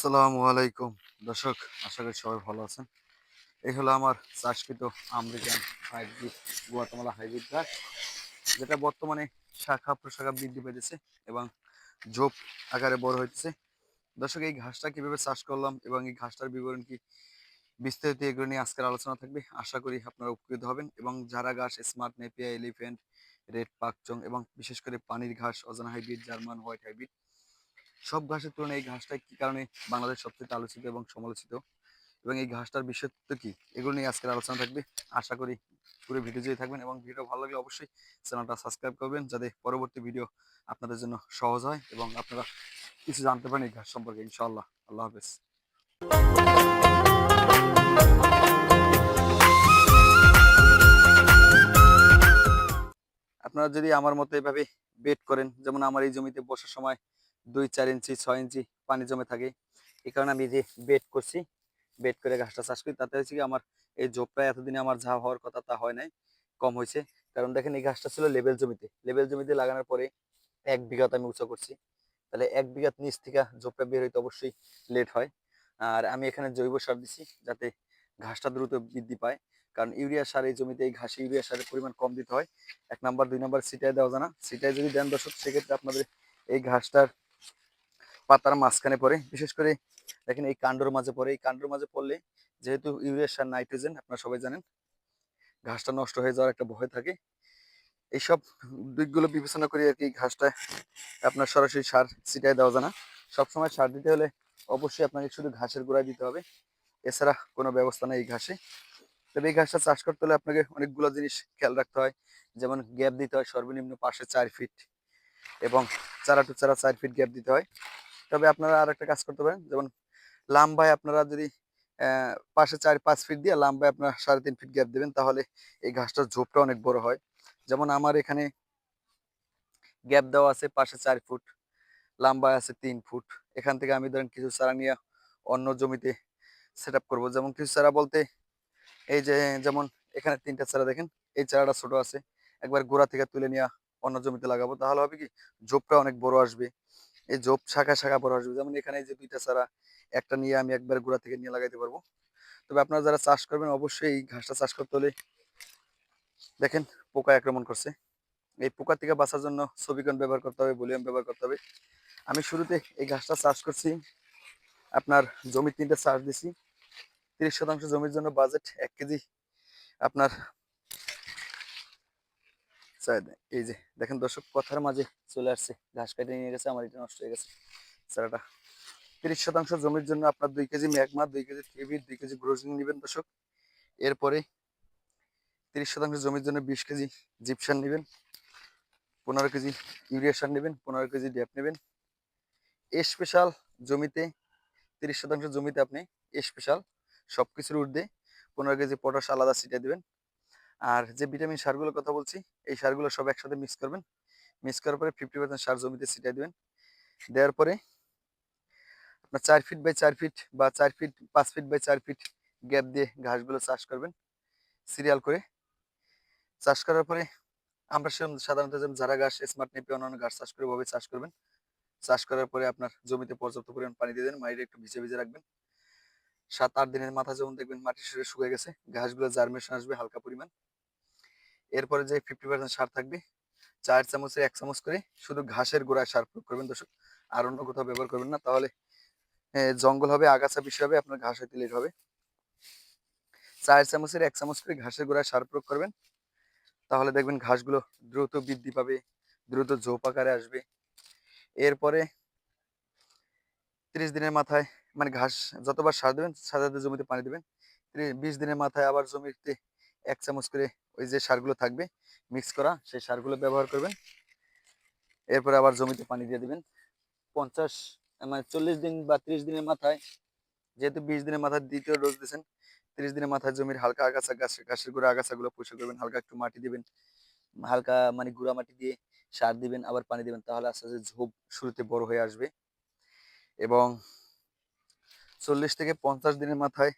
আসসালামু আলাইকুম। দর্শক, আশা করি সবাই ভালো আছেন। এই হলো আমার চাষকৃত আমেরিকান হাইব্রিড, গুয়াতামালা হাইব্রিড ঘাস যেটা বর্তমানে শাখা প্রশাখা বৃদ্ধি পেতেছে এবং ঝোপ আকারে বড় হইতেছে। দর্শক, এই ঘাসটা কীভাবে চাষ করলাম এবং এই ঘাসটার বিবরণ কি বিস্তারিত এগুলো নিয়ে আজকের আলোচনা থাকবে, আশা করি আপনারা উপকৃত হবেন এবং যারা ঘাস smart Napier elephant red Pakchong এবং বিশেষ করে পানির ঘাস, অজানা হাইব্রিড, জার্মান হোয়াইট হাইব্রিড সব ঘাসের তুলনায় এই ঘাসটা কি কারণে বাংলাদেশ সবচেয়ে আলোচিত এবং সমালোচিত? এবং এই ঘাসটার বিশেষত্ব কি? এগুলো নিয়ে আজকের আলোচনা থাকবে। আশা করি পুরো ভিডিও জুড়ে থাকবেন এবং ভিডিও ভালো লাগলে অবশ্যই চ্যানেলটা সাবস্ক্রাইব করবেন যাতে পরবর্তী ভিডিও আপনাদের জন্য সহজ হয় এবং আপনারা কিছু জানতে পারেন এই ঘাস সম্পর্কে। ইনশাআল্লাহ। আল্লাহ হাফেজ। আপনারা যদি আমার মতো এভাবে বেড করেন, যেমন আমার এই জমিতে বসার সময় দুই চার ইঞ্চি, ছয় ইঞ্চি পানি জমে থাকে। এই কারণে আমি যে বেড করছি বেড করে ঘাসটা চাষ করি। তাতে হচ্ছে কি, আমার এই জোপটা এতদিনে আমার যা হওয়ার কথা তা হয় নাই, কম হয়েছে। কারণ দেখেন, এই ঘাসটা ছিল লেবেল জমিতে। লেবেল জমিতে লাগানোর পরে এক বিঘাতে আমি উঁচু করছি। তাহলে এক বিঘাত নিচ থেকে জোপটা বের হইতে অবশ্যই লেট হয়। আর আমি এখানে জৈব সার দিছি যাতে ঘাসটা দ্রুত বৃদ্ধি পায়। কারণ ইউরিয়া সার এই জমিতে, এই ঘাসে ইউরিয়া সারের পরিমাণ কম দিতে হয়। এক নাম্বার, দুই নাম্বার সিটায় দেওয়া জানা সিটায় যদি দেন দর্শক, সেক্ষেত্রে আপনাদের এই ঘাসটার পাতার মাঝখানে পড়ে। বিশেষ করে দেখেন এই কাণ্ডর মাঝে পড়ে। এই কাণ্ডর মাঝে পড়লে যেহেতু ইউরিয়া, সার, নাইট্রোজেন, আপনারা সবাই জানেন, ঘাসটা নষ্ট হয়ে যাওয়ার একটা ভয় থাকে। এইসব দিকগুলো বিবেচনা করে আর কি ঘাসটা আপনার সরাসরি সার ছিটায় দেওয়া জানা সবসময় সার দিতে হলে অবশ্যই আপনাকে শুধু ঘাসের গোড়ায় দিতে হবে। এছাড়া কোনো ব্যবস্থা নেই এই ঘাসে। তবে এই ঘাসটা চাষ করতে হলে আপনাকে অনেকগুলো জিনিস খেয়াল রাখতে হয়। যেমন গ্যাপ দিতে হয় সর্বনিম্ন পাশে চার ফিট এবং চারা টু চারা চার ফিট গ্যাপ দিতে হয়। তবে আপনারা আর একটা কাজ করতে পারেন, যেমন লাম্বায় আপনারা যদি পাশে চার পাঁচ ফিট দিয়ে লাম্বায় আপনারা সাড়ে তিন ফিট গ্যাপ দেবেন, তাহলে এই ঘাসটার ঝোপটা অনেক বড় হয়। যেমন আমার এখানে গ্যাপ দেওয়া আছে পাশে চার ফুট লাম্বায় আছে তিন ফুট এখান থেকে আমি ধরেন কিছু চারা নিয়ে অন্য জমিতে সেট আপ করব। যেমন কিছু চারা বলতে, এই যে যেমন এখানে তিনটা চারা দেখেন, এই চারাটা ছোট আছে, একবার গোড়া থেকে তুলে নিয়ে অন্য জমিতে লাগাবো, তাহলে হবে কি ঝোপটা অনেক বড় আসবে। এই জোপ শাখা শাখা বড় আসবে। যেমন এখানে যে দুইটা চারা একটা নিয়ে আমি একবার গোড়া থেকে নিয়ে লাগাইতে পারব। তবে আপনারা যারা চাষ করবেন, অবশ্যই এই ঘাসটা চাষ করতে হলে দেখেন পোকা আক্রমণ করছে। এই পোকা থেকে বাঁচার জন্য ছবিকন ব্যবহার করতে হবে ভলিউম ব্যবহার করতে হবে। আমি শুরুতে এই ঘাসটা চাষ করছি। আপনার জমি তিনটে চাষ দিছি। তিরিশ শতাংশ জমির জন্য বাজেট এক কেজি আপনার এই যে দেখেন দর্শক, কথার মাঝে চলে আসছে, ঘাস কেটে নিয়ে গেছে, আমার এটা নষ্ট হয়ে গেছে। চারাটা তিরিশ শতাংশ জমির জন্য আপনার দুই কেজি ম্যাগমা, দুই কেজি থ্রিবিট দুই কেজি গ্রোজিং নেবেন দর্শক। এরপরে তিরিশ শতাংশ জমির জন্য বিশ কেজি জিপসার নেবেন, পনেরো কেজি ইউরিয়া সার নেবেন, পনেরো কেজি ড্যাপ নেবেন। স্পেশাল জমিতে তিরিশ শতাংশ জমিতে আপনি স্পেশাল সব কিছুর ঊর্ধ্বে পনেরো কেজি পটাশ আলাদা ছিটিয়ে দেবেন। আর যে ভিটামিন সারগুলোর কথা বলছি, এই সারগুলো সব একসাথে মিক্স করবেন। মিক্স করার পরে ফিফটি পার্সেন্ট সার জমিতে ছিটিয়ে দেবেন। দেওয়ার পরে আপনার চার ফিট বাই চার ফিট বা চার ফিট পাঁচ ফিট বাই চার ফিট গ্যাপ দিয়ে ঘাসগুলো চাষ করবেন। সিরিয়াল করে। চাষ করার পরে আমরা সে- সাধারণত যেমন যারা ঘাস স্মার্ট নেপে অন্যান্য ঘাস চাষ করে ওভাবে চাষ করবেন। চাষ করার পরে আপনার জমিতে পর্যাপ্ত পরিমাণ পানি দিয়ে দেন, মাটিটা একটু ভিজে ভিজে রাখবেন। সাত আট দিনের মাথা যেমন দেখবেন মাটি শুয়ে শুকিয়ে গেছে, ঘাসগুলো জার্মেশন আসবে হালকা পরিমাণ। এরপরে যে ফিফটি পার্সেন্ট সার থাকবে, চার চামচের এক চামচ করে শুধু ঘাসের গোড়ায় সার প্রয়োগ করবেন দর্শক। আর অন্য কোথাও ব্যবহার করবেন না, তাহলে জঙ্গল হবে, আগাছা বেশি হবে, আপনার ঘাস হইতে লেট হবে। চার চামচের এক চামচ করে ঘাসের গোড়ায় সার প্রয়োগ করবেন। তাহলে দেখবেন ঘাসগুলো দ্রুত বৃদ্ধি পাবে, দ্রুত ঝোপ আকারে আসবে। এরপরে তিরিশ দিনের মাথায় মানে ঘাস যতবার সার দেবেন, সাজাতে জমিতে পানি দেবেন বিশ দিনের মাথায় আবার জমিতে এক চামচ করে ওই যে সারগুলো থাকবে মিক্স করা, সেই সারগুলো ব্যবহার করবেন। এরপরে আবার জমিতে পানি দিয়ে দিবেন। পঞ্চাশ মানে চল্লিশ দিন বা ত্রিশ দিনের মাথায়, যেহেতু বিশ দিনের মাথায় দ্বিতীয় ডোজ দিয়েছেন, তিরিশ দিনের মাথায় জমির হালকা আগাছা, গাছ গাছের গোড়া আগাছাগুলো পরিষ্কার করবেন, হালকা একটু মাটি দিবেন। হালকা মানে গুঁড়া মাটি দিয়ে সার দিবেন, আবার পানি দিবেন, তাহলে আস্তে আস্তে ঝোপ শুরুতে বড় হয়ে আসবে। এবং চল্লিশ থেকে পঞ্চাশ দিনের মাথায়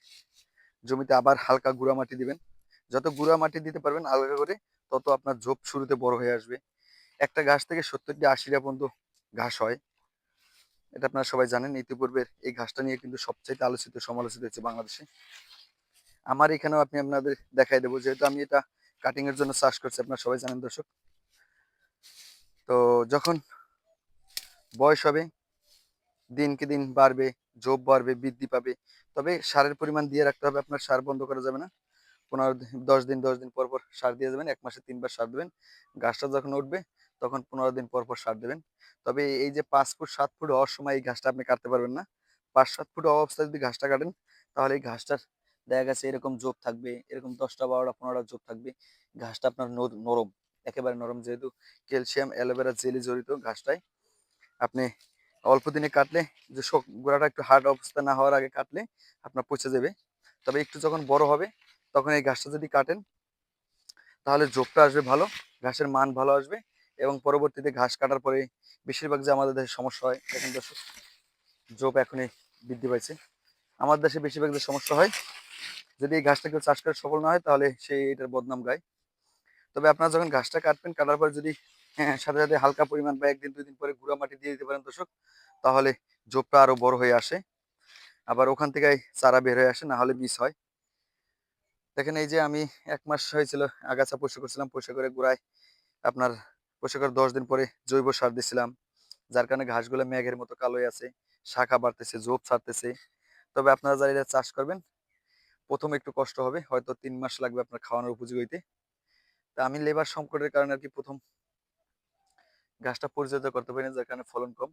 জমিতে আবার হালকা গুঁড়া মাটি দিবেন। যত গুঁড়া মাটি দিতে পারবেন হালকা করে, তত আপনার ঝোপ শুরুতে বড় হয়ে আসবে। একটা গাছ থেকে সত্তরটি আশিটা পর্যন্ত ঘাস হয়। এটা আপনারা সবাই জানেন, ইতিপূর্বের এই ঘাসটা নিয়ে কিন্তু সবচাইতে আলোচিত, সমালোচিত হয়েছে বাংলাদেশে। আমার এখানেও আপনি আপনাদের দেখাই দেবো, যেহেতু আমি এটা কাটিং এর জন্য চাষ করছি, আপনারা সবাই জানেন দর্শক। তো যখন বয়স হবে, দিনকে দিন বাড়বে জোব বাড়বে, বৃদ্ধি পাবে, তবে সারের পরিমাণ দিয়ে রাখতে হবে, আপনার সার বন্ধ করা যাবে না। পনেরো দশ দিন দশ দিন পর পর সার দিয়ে দেবেন, এক মাসে তিনবার সার দেবেন। গাছটা যখন উঠবে, তখন পনেরো দিন পর পর সার দেবেন। তবে এই যে পাঁচ ফুট, সাত ফুট হওয়ার সময় এই ঘাসটা আপনি কাটতে পারবেন না। পাঁচ, সাত ফুট অবস্থায় যদি ঘাসটা কাটেন, তাহলে এই ঘাসটার দেখা গেছে এরকম জোপ থাকবে, এরকম দশটা, বারোটা, পনেরোটা জোপ থাকবে। ঘাসটা আপনার নর- নরম, একেবারে নরম। যেহেতু ক্যালসিয়াম, অ্যালোভেরা জেলি জড়িত ঘাসটায় আপনি অল্প দিনে কাটলে, যে শোক গোড়াটা একটু হার্ড অবস্থা না হওয়ার আগে কাটলে আপনার পচে যাবে। তবে একটু যখন বড় হবে তখন এই ঘাসটা যদি কাটেন তাহলে জোপটা আসবে ভালো ঘাসের মান ভালো আসবে এবং পরবর্তীতে ঘাস কাটার পরে বেশিরভাগ যে আমাদের দেশে সমস্যা হয় এখন দর্শক জোপ এখনই বৃদ্ধি পাইছে। আমাদের দেশে বেশিরভাগ যে সমস্যা হয় যদি এই ঘাসটা কেউ চাষ করে সফল না হয় তাহলে সে এটার বদনাম গায়। তবে আপনারা যখন ঘাসটা কাটবেন কাটার পর যদি হ্যাঁ, সাথে সাথে হালকা পরিমাণ বা একদিন দুই দিন পরে গুঁড়া মাটি দিয়ে দিতে পারেন দর্শক তাহলে জোপটা আরও বড় হয়ে আসে। আবার ওখান থেকে চারা বের হয়ে আসে না হলে মিস হয়। দেখেন এই যে আমি এক মাস হয়েছিল, আগাছা পরিষ্কার করছিলাম, পরিষ্কার করে গোড়ায় আপনার পরিষ্কার করে দশ দিন পরে জৈব সার দিছিলাম, যার কারণে ঘাসগুলো মেঘের মতো কালো হয়ে আছে, শাখা বাড়তেছে জোপ ছাড়তেছে। তবে আপনারা যারা এটা চাষ করবেন, প্রথমে একটু কষ্ট হবে, হয়তো তিন মাস লাগবে আপনার খাওয়ানোর উপযোগী হইতে। তা আমি লেবার সংকটের কারণে আর কি প্রথম গাছটা পরিচর্যা করতে পারি না যার কারণে ফলন কম।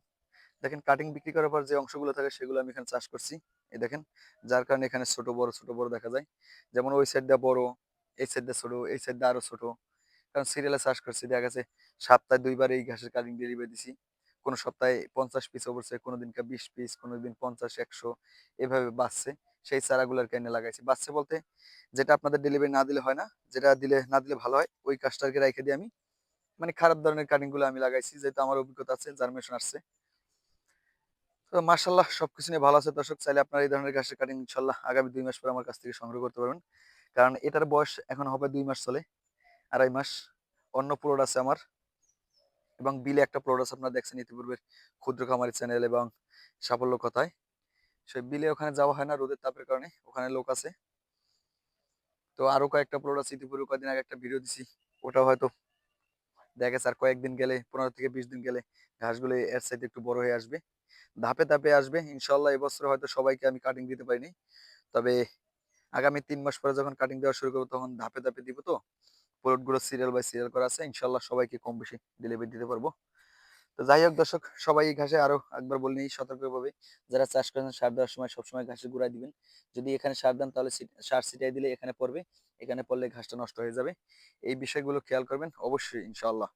দেখেন কাটিং বিক্রি করার পর যে অংশগুলো থাকে সেগুলো আমি এখানে চাষ করছি। এই দেখেন, যার কারণে এখানে ছোট, বড় ছোট, বড় দেখা যায়। যেমন ওই সাইডটা বড়, এই সাইডটা ছোট, এই সাইডটা আরও ছোট। কারণ সিরিয়ালে চাষ করছি, দেখা গেছে সপ্তাহে দুইবার এই ঘাসের কাটিং ডেলিভারি দিছি। কোনো সপ্তাহে পঞ্চাশ পিস অবশ্যই কোনো দিনকে বিশ পিস কোনো দিন পঞ্চাশ, একশো, এভাবে বাঁচছে সেই চারাগুলোর কেনে লাগাইছি। বাঁচছে বলতে যেটা আপনাদের ডেলিভারি না দিলে হয় না, যেটা দিলে, না দিলে ভালো হয়, ওই কাজটাকে রেখে দিয়ে আমি মানে খারাপ ধরনের কাটিংগুলো আমি লাগাইছি, যেহেতু আমার অভিজ্ঞতা আছে জার্মেশন আসছে। তো মার্শাল্লাহ সবকিছু নিয়ে ভালো আছে দর্শক, চাইলে আপনার এই ধরনের গাছের কাটিং ইনশাল্লাহ আগামী দুই মাস পরে আমার কাছ থেকে সংগ্রহ করতে পারবেন। কারণ এটার বয়স এখন হবে দুই মাস চলে, আড়াই মাস। অন্য প্লট আছে আমার এবং বিলে একটা প্লট আছে, আপনারা দেখছেন ইতিপূর্বের ক্ষুদ্র খামারি চ্যানেল এবং সাফল্য কথায়। সেই বিলে ওখানে যাওয়া হয় না রোদের তাপের কারণে, ওখানে লোক আছে। তো আরও কয়েকটা প্লট আছে, ইতিপূর্বে কয়েকদিন আগে একটা ভিডিও দিছি ওটাও হয়তো দেখা গেছে আর কয়েকদিন গেলে, পনেরো থেকে বিশ দিন গেলে ঘাসগুলো এর সাইডে একটু বড় হয়ে আসবে। ধাপে ধাপে আসবে, ইনশাল্লাহ এবছর হয়তো সবাইকে আমি কাটিং দিতে পারিনি। তবে আগামী তিন মাস পরে যখন কাটিং দেওয়া শুরু করব তখন ধাপে ধাপে দিব তো। প্রোডাক্টগুলো সিরিয়াল বাই সিরিয়াল করা আছে, ইনশাল্লাহ সবাইকে কম বেশি ডেলিভারি দিতে পারব। তো যাই হোক দর্শক, সবাই এই ঘাসে আরও একবার বলে নিই সতর্কভাবে। যারা চাষ করেন সার দেওয়ার সময় সবসময় ঘাসে গুঁড়া দিবেন। যদি এখানে সার দেন তাহলে সার ছিটাই দিলে এখানে পড়বে। এখানে পড়লে ঘাসটা নষ্ট হয়ে যাবে। এই বিষয়গুলো খেয়াল করবেন অবশ্যই ইনশাল্লাহ